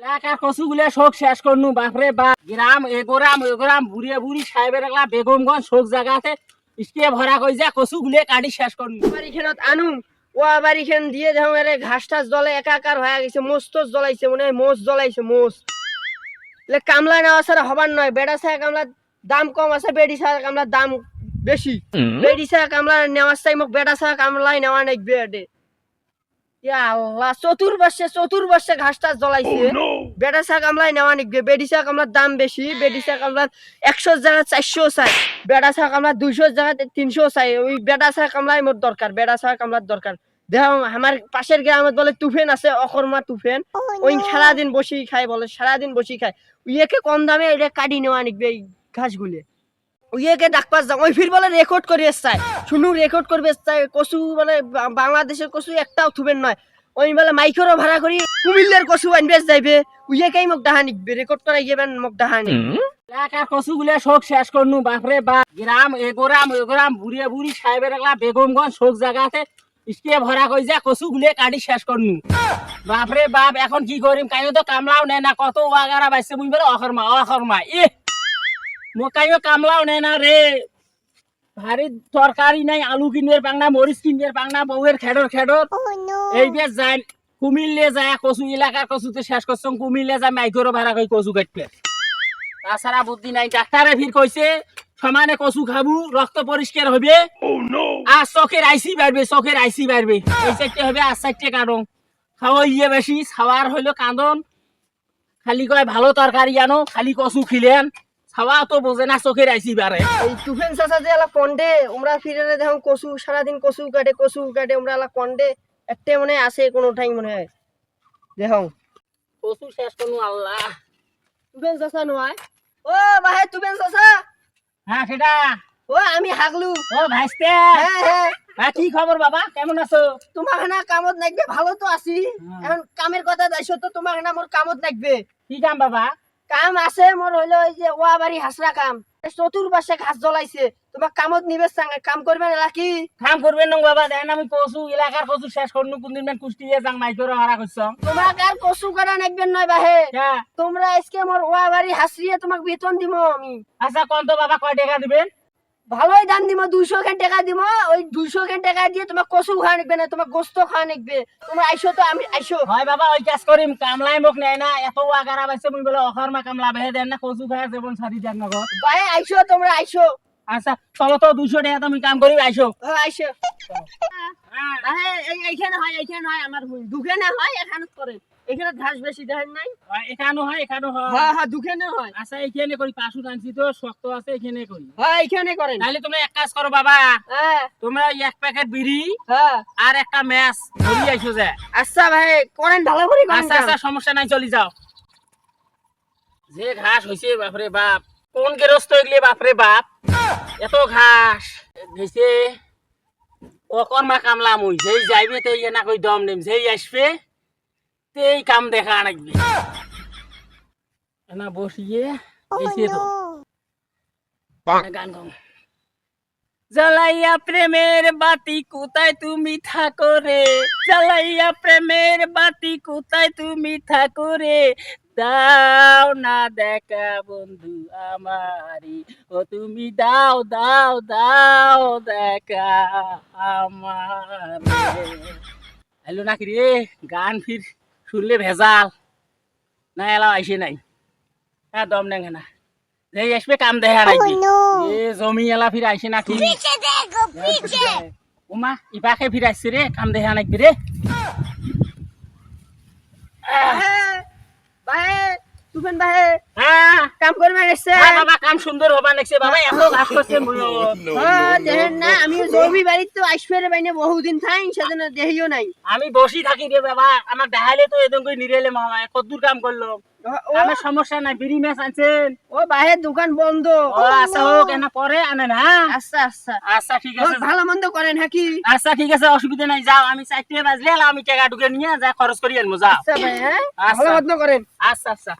এলাকার কচুগুলো শোক শেষ করনু বাপরে বাপ গ্রাম এগোরাম এগোরাম বুড়িয়ে বুড়ি সাহেবের একলা বেগমগঞ্জ শোক জায়গাতে ইসকে ভরা কই যা কচুগুলো কাটি শেষ করনু। বাড়ি খেনত আনু ও বাড়ি খেন দিয়ে দেখো এরে ঘাস টাস জলে একাকার হয়ে গেছে মোষ টোস জ্বলাইছে মনে হয় মোষ জ্বলাইছে মোষ। এলে কামলা নেওয়া ছাড়া হবার নয় বেড়া ছাড়া কামলার দাম কম আছে বেডি ছাড়া কামলার দাম বেশি। বেডি ছাড়া কামলা নেওয়ার চাই মোক বেড়া ছাড়া কামলাই নেওয়া নাই বেডে চতুর্বর্ষে চতুর্বর্ষে ঘাস টাস জ্বলাইছে বেড়া ছাড়া কামলাই নেওয়া নিকবে বেডি ছাড়া কামলার দাম বেশি বেডি ছাড়া কামলার একশো জায়গা চারশো চাই বেড়া ছাড়া কামলার দুইশো জায়গা তিনশো চাই ওই বেড়া ছাড়া কামলাই মোর দরকার বেড়া ছাড়া কামলার দরকার। দেখ আমার পাশের গ্রামত বলে তুফেন আছে অকর্মা তুফেন। ওই সারাদিন বসেই খায় বলে সারাদিন বসেই খায়। উইয়েকে কম দামে এটা কাটি নেওয়া নিকবে এই ঘাসগুলি। উইয়েকে ডাকপাস যাও ওই ফির বলে রেকর্ড করে চাই শুনু রেকর্ড করবে চাই কচু বলে বা- বাংলাদেশের কচু একটাও থুবেন নয়। ওই বলে মাইকেরও ভাড়া করি কুমিল্লার কচু আনবে যাইবে। উইয়েকেই মোক ডাহা নিকবে রেকর্ড করাই গেবেন মোক ডাহা এলাকার কচুগুলো শোক শেষ করনু বাপরে বাপ গ্রাম এগোরাম এগোরাম বুড়িয়ে বুড়ি সাহেবের একলা বেগমগঞ্জ শোক জায়গাতে ইসকে ভরা কই যা কচুগুলো কাটি শেষ করনু। বাপরে বাপ এখন কি করিম? কাইও তো কামলাও নেয় না কত ওয়াগারা বাইছে মুই বলে অখরমা অখরমা এ মো কাইও কামলাও নেয় না রে। ভারী তরকারি নাই আলু কিনবে পাংনা মরিচ কিনবে পাংনা বউয়ের খেডর খেডর। এই যে যাই কুমিল্লে যায় কচু এলাকার কচুতে শেষ করছং কুমিল্লে যায় মাইকরও ভাড়া কই কচু কাটবে। তাছাড়া বুদ্ধি নাই ডাক্তারে ভিড় কইছে সমানে কচু খাবু রক্ত পরিষ্কার হবে আর চোখের আইসি বাড়বে চোখের আইসি বাড়বে। এই চারটে হবে আর চারটে কারণ খাওয়া ইয়ে বেশি খাওয়ার হইল কাঁদন। খালি কয় ভালো তরকারি আনো খালি কচু খিলেন। খাওয়া তো বোঝে না চোখের আইসি বাড়ে এই তুফেন চাচা যে এলা কন্ডে আমরা ফিরে দেখো কচু সারাদিন কচু কাটে কচু কাটে আমরা এলা কন্ডে একটা মনে আছে কোনো টাইম মনে হয়। দেখো কচু শেষ করনু আল্লাহ। তুফেন চাচা নয়। ও ভাই তুফেন চাচা। হ্যাঁ সেটা। ও আমি হাগলু। ও ভাইস্তে। হ্যাঁ হ্যাঁ। হ্যাঁ কি খবর বাবা? কেমন আছো? তোমার না কামত লাগবে ভালো তো আছি। হ্যাঁ। এখন কামের কথা যাইছো তো তোমার না মোর কামত লাগবে কি কাম বাবা? কাম আছে মোর হইল এই যে ওয়া বাড়ি হাসরা কাম চতুর্পাশে ঘাস জ্বলাইছে। তোমার কামত নিবে সঙ্গে কাম করবে না কি? কাম করবে নং বাবা দেন আমি কচু এলাকার কচু শেষ করনু কোনদিন মান কুষ্টি দিয়ে যাং মাইকর হারা কইছ তোমাক আর কচু করা নাকবেন নয় বাহে। তোমরা আজকে মোর ওয়া বাড়ি হাসরিয়ে তোমাক বেতন দিব আমি। আচ্ছা কোন তো বাবা কয় টাকা দিবেন? ভালোই দাম দিব দুইশো খান টাকা দিব ওই দুইশো খান টাকা দিয়ে তোমার কচু খাওয়া নিকবে না তোমার গোস্ত খাওয়া নিকবে তোমরা আইসো তো আমি আইসো। হয় বাবা ওই কাজ করিম কামলাই মোক নেয় না এত আগারা পাইছে মুই বলে অখরমা কামলা বেহে দেন না কচু খায় যেমন সারি দেন না গো। বাহে আইসো তোমরা আইসো। আচ্ছা চলো তো দুশো টাকা তুমি কাম করি আইসো। হ্যাঁ আইসো। হ্যাঁ, এইখানে হয় এইখানে হয় আমার দুখানে হয় এখানে করে এখানে ঘাস বেশি দেখেন নাই? এখানো হয় এখানো হয়। হ্যাঁ হ্যাঁ দুখানে হয়। আচ্ছা এখানে করি পাশু টানছি তো শক্ত আছে এখানে করি। হ্যাঁ করেন। তাহলে তোমরা এক কাজ করো বাবা হ্যাঁ। তোমরা এক প্যাকেট বিড়ি হ্যাঁ। আর একটা ম্যাচ ধরি যে? আচ্ছা ভাই করেন ভালো করে করেন আচ্ছা আচ্ছা সমস্যা নাই চলি যাও। যে ঘাস হইছে বাপরে বাপ। কোন গেরস্ত এগুলি বাপরে বাপ? এত ঘাস। গেছে অকর্মা কামলা মুই যেই যাইবে তেই এনা কই দম নিম যেই আসবে তেই কাম দেখা নাকবে এনা বসিয়ে গেছে তো। গান গাও। জ্বালাইয়া প্রেমের বাতি কোথায় তুমি থাকো রে? জ্বালাইয়া প্রেমের বাতি কোথায় তুমি থাকো রে? দাও না দেখা বন্ধু আমারি। ও তুমি দাও দাও দাও দেখা আমার। হ্যালো নাকি রে? গান ফির শুনলে ভেজাল। না এলাও আইসে নাই। হ্যাঁ দম নেই না। যেই আসবে কাম দেখা নাই এ জমি এলা ফিরে আইসে নাকি? উমা ইপাকে ফিরে আসছে রে কাম দেখা নাকি রে। ভাই তুফেন ভাই হ্যাঁ। কাম হ্যাঁ, বাবা কাম সুন্দর হবা লাগছে বাবা এত ঘাস করছে ময়ূর। হ্যাঁ, দেখেন না আমি জমি বাড়ির তো আইসপেরে বাইনে বহুদিন থাই সেজন্য দেখিও নাই। আমি বসি থাকি রে বাবা আমার দেখাইলে তো এদম করে নিরেলে মামা কদ্দুর কাম করল। আমার সমস্যা নাই বিড়ি মেস আনছেন। ও দোকান বন্ধ। ও আচ্ছা হোক এনা পরে আনেন হ্যাঁ। আচ্ছা আচ্ছা। আচ্ছা ঠিক আছে। ভালো মন্দ করেন হ্যাঁ কি? আচ্ছা ঠিক আছে অসুবিধা নাই যাও আমি চারটে বাজলে আমি টাকা ঢুকে নিয়ে যা খরচ করি আনব যাও। আচ্ছা ভাই হ্যাঁ। আচ্ছা। ভালো মন্দ করেন। আচ্ছা আচ্ছা।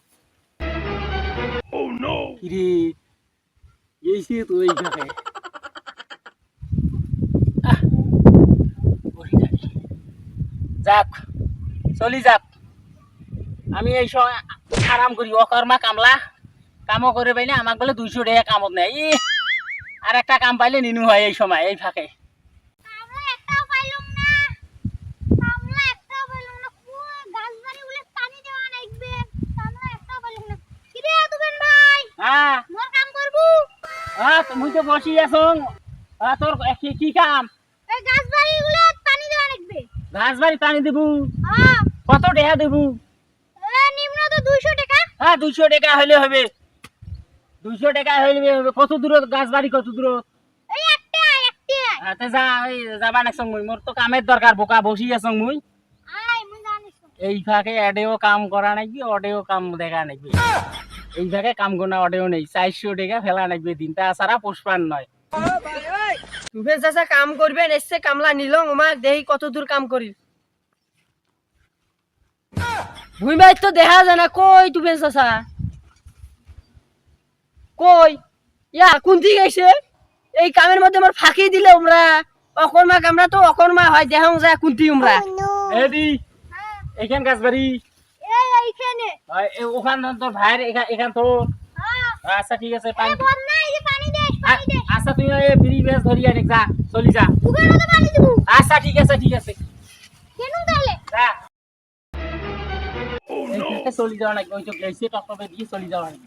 থাকি। যাক, চলি যাক। আমি এই সময় আরাম করি, অকর্মা কামলা। কামও করে পাইলে আমাক বলে দুইশো টাকা কামত নেই। আর একটা কাম পাইলে নিনু হয় এই সময়, এই ফাঁকে আমরা একটাও পাইলাম না আমরা একটাও পাইলাম না পুরো গাছ বাড়ি গুলো পানি দেওয়া লাগবে আমরা একটাও পাইলাম না কিরে তুবেন ভাই হ্যাঁ মোর কাম করব? হ্যাঁ তুমি তো বসি আছো। হ্যাঁ, তোর কি কি কাম? এই গাছ বাড়ি গুলো পানি দেওয়া লাগবে। ঘাস বাড়ি পানি দেবু। হ্যাঁ কত টাকা দেবু? এ, নিম্ন তো দুইশো টাকা। হ্যাঁ টাকা হলে হবে। দুইশো টাকা হইলে হবে। কত দূরত গাছ বাড়ি কত দূরত এই একটা একটা। আচ্ছা যা এই যাবা মোর তো কামের দরকার বোকা বসি আছং মুই এই ফাঁকে এডেও কাম করা নাকবি অডেও কাম দেখা নাকবি এই ফাঁকে কাম গোনা অডেও নেই। চারশো টাকা ফেলা নাকবি দিনটা ছাড়া পুষ্পান নয়। তুফেন চাচা কাম করবেন এসছে কামলা নিল আমাক দেহি কত দূর কাম করি ভুই ভাই তো দেখা যায় না কই তুফেন চাচা কই? ইয়া কুন্তি গেছে এই কামের মধ্যে আমার ফাঁকি দিলে আমরা অকর্মা কামরা তো অকর্মা হয় দেখা যায় কুন্তি আমরা এদি হ্যাঁ এখান গাছ বাড়ি এই এইখানে ওখান তোর ভাইয়ের এখান তো হ্যাঁ। আচ্ছা ঠিক আছে পানি আচ্ছা তুই এই বিড়ি বেশ ধরি আনে যা চলি যা। আচ্ছা ঠিক আছে ঠিক আছে। কেন তাহলে? যা। চলি যাওয়া নাকি? ওই তো গেছে টপটপে দিয়ে চলি যাওয়া নাকি?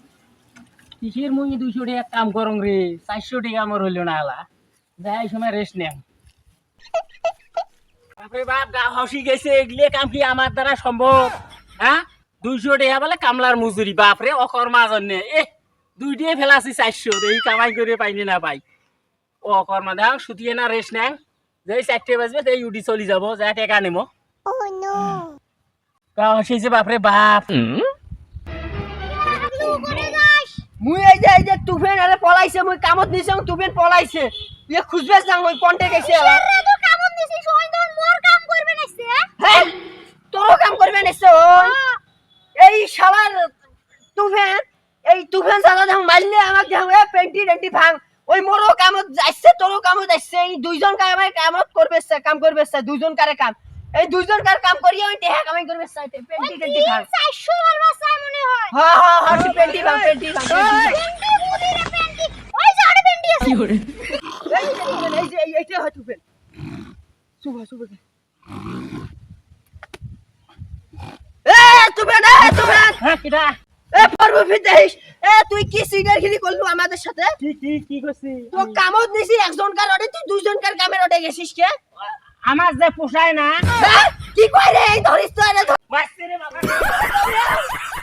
কিসের মুই দুইশো টাকা কাম করং রে? চারশো টাকা আমার হইল না আলা। যাই সময় রেস্ট বাপরে বাপ গা হসি গেছে এগুলো কাম কি আমার দ্বারা সম্ভব? হ্যাঁ? দুইশো টাকা বলে কামলার মজুরি বাপরে অকর্মা জন্য। এ দুইটাই ফেলাছি চারশো এই কামাই করে পাইনি না পাই ও অকর্মা দেখ সুতিয়ে না রেস্ট নেন। যেই চারটে বাজবে সেই উডি চলি যাব যা টেকা নেমো। ও নো। গা হসিছে বাপরে বাপ। তুই মুই এই যে এই যে তুফেন আরে পলাইছে মুই কামত নিছে তুফেন পলাইছে। ইয়ে খুঁজবে যাং ওই কন্টে গেছে আলা রে তো কামন দিছিস ওই তো মোর কাম করবে নাইছে হ্যাঁ তোরও কাম করবে নিশ্চয় ওই এই শালার তুফেন এই তুফেন শালা যখন মারলে আমাক যখন পেন্টি টেন্টি ভাঙ ওই মোরও কামত যাচ্ছে তোরও কামত যাচ্ছে এই দুইজন কামে কামত করবে কাম করবে দুইজন কারে কাম এই দুইজন কার কাম করিয়ে ওই টেহা কামাই করবে সে, পেন্টি টেন্টি ভাঙ চারশো মারবা চাই মনে হয় হ্যাঁ হ্যাঁ হ্যাঁ পেন্টি ভাঙ পেন্টি ভাঙ পেন্টি বুদি রে পেন্টি ওই যে আরে পেন্টি আছে এই যে, এই যে, এই যে এই এইটা হয় তুফেন শুভ শুভ এ হ্যাঁ কিটা? এ পারব ফিদেশ এ তুই কি সিগার খিনি করলু আমাদের সাথে? কি কি কি করছি? তো কামত নিছি একজন কার অডে তুই দুইজন কার কামের অডে গেছিস কে? আমার যে পোষায় না। হ্যাঁ? কি কই রে এই ধরিস তো ধর- রে বাবা।